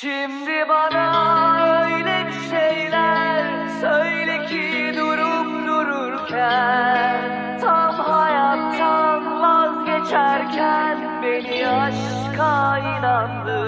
Şimdi bana öyle bir şeyler söyle ki durup dururken Tam hayattan vazgeçerken beni aşka inandır.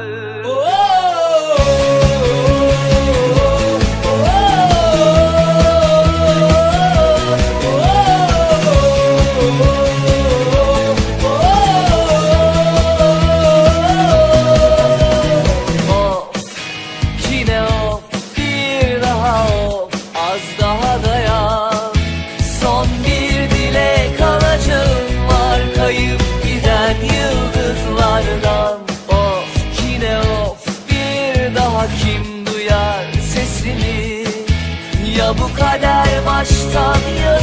duyar sesini. Ya bu kader baştan yaralı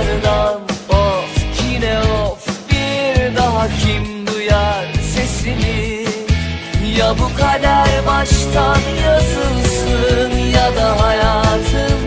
dağlardan Of yine of. Bir daha kim duyar sesimi? Ya bu kader baştan yazılsın ya da hayatım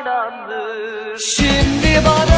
inandı. Şimdi bana